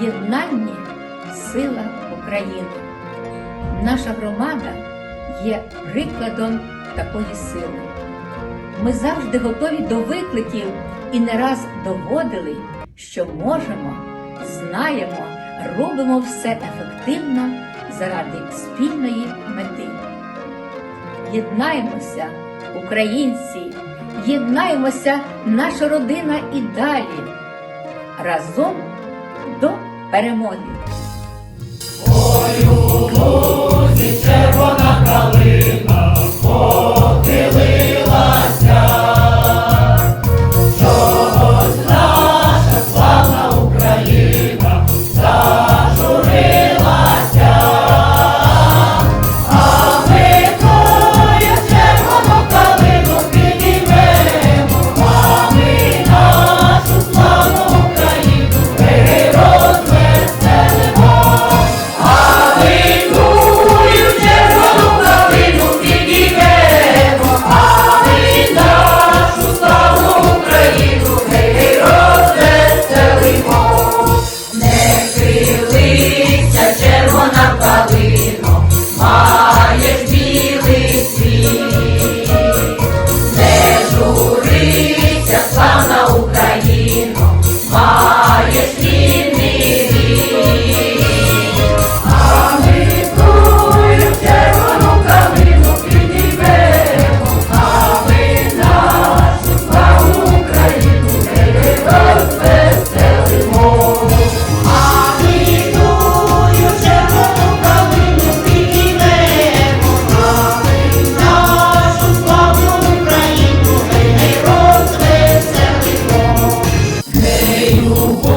єднанні сила України. Наша громада є прикладом такої сили. Ми завжди готові до викликів і не раз доводили, що можемо, знаємо, робимо все ефективно заради спільної мети. Єднаємося, українці, єднаємося, наша родина і далі. Разом до перемоги! Oh.